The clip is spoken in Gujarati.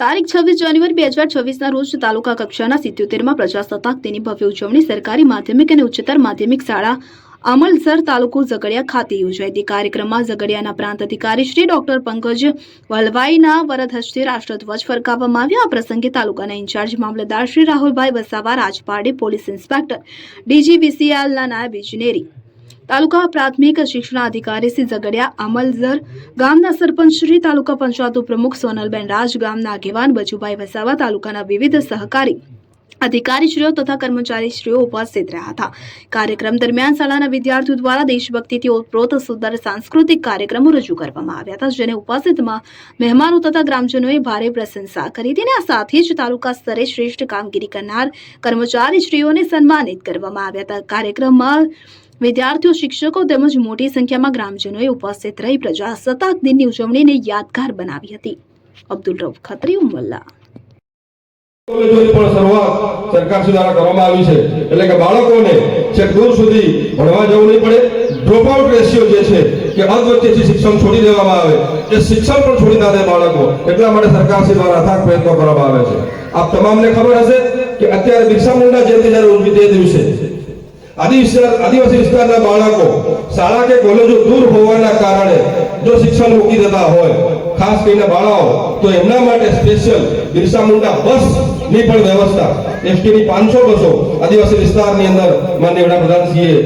તારીખ છવ્વીસ જાન્યુઆરી બે હજાર છવ્વીસના રોજ તાલુકા કક્ષાના સિત્યોતેરમાં પ્રજાસત્તાક દિનની ભવ્ય ઉજવણી સરકારી માધ્યમિક અને ઉચ્ચતર માધ્યમિક શાળા અમલસર તાલુકો ઝઘડિયા ખાતે યોજાઈ હતી. કાર્યક્રમમાં ઝઘડિયાના પ્રાંત અધિકારી શ્રી ડોક્ટર પંકજ વલવાઈના વરદ હસ્તે રાષ્ટ્રધ્વજ ફરકાવવામાં આવ્યો. આ પ્રસંગે તાલુકાના ઇન્ચાર્જ મામલતદાર શ્રી રાહુલભાઈ વસાવા, રાજપારડી પોલીસ ઇન્સ્પેક્ટર ડીજીવીસીએલના નાયબ ઇજનેરી તાલુકા પ્રાથમિક શિક્ષણાધિકારી શ્રી ઝઘડિયા અમલઝર ગામના સરપંચ શ્રી તાલુકા પંચાયત પ્રમુખ સોનલબેન રાજ, ગામના આગેવાન બચુભાઈ વસાવા, તાલુકાના વિવિધ સહકારી અધિકારીશ્રીઓ તથા કર્મચારીશ્રીઓ ઉપસ્થિત રહ્યા હતા. કાર્યક્રમ દરમિયાન શાળાના વિદ્યાર્થીઓ દ્વારા દેશભક્તિથી ઓતપ્રોત સુંદર સાંસ્કૃતિક કાર્યક્રમો રજૂ કરવામાં આવ્યા હતા, જેને ઉપસ્થિતમાં મહેમાનો તથા ગ્રામજનોએ ભારે પ્રશંસા કરી. હતી આ સાથે જ તાલુકા સ્તરે શ્રેષ્ઠ કામગીરી કરનાર કર્મચારીશ્રીઓને સન્માનિત કરવામાં આવ્યા હતા. કાર્યક્રમમાં વિદ્યાર્થીઓ, શિક્ષકો તેમજ મોટી સંખ્યામાં ગ્રામજનોએ ઉપસ્થિત રહી પ્રજાસત્તાક દિનની ઉજવણીને યાદગાર બનાવી હતી. અબ્દુલ રઉફ ખત્રી, ઉમલ્લા. સરકાર દ્વારા કરવામાં આવી છે. એટલે કે બાળકોને છેક દૂર સુધી ભણવા જવું નહીં પડે. ડ્રોપ આઉટ રેશિયો જે છે કે અધવચ્ચેથી શિક્ષણ છોડી દેવામાં આવે. એ શિક્ષણ પણ છોડી ના દે બાળકો. એટલા માટે સરકાર શ્રી દ્વારા અથાગ પ્રયત્નો કરવામાં આવે છે. આપ તમામને ખબર હશે કે અત્યારે બિરસા મુંડા જયંતિ જ્યારે ઉજવી તે દિવસે આદિવાસી વિસ્તારના બાળકો શાળા કે કોલેજો દૂર હોવાના કારણે જો શિક્ષણ મૂકી દેતા હોય, ખાસ કરીને બાળાઓ, તો એમના માટે સ્પેશિયલ બિરસા મુંડા બસની પણ વ્યવસ્થા. એસટી ની પાંચસો બસો આદિવાસી વિસ્તારની અંદર માન્ય વડાપ્રધાનશ્રીએ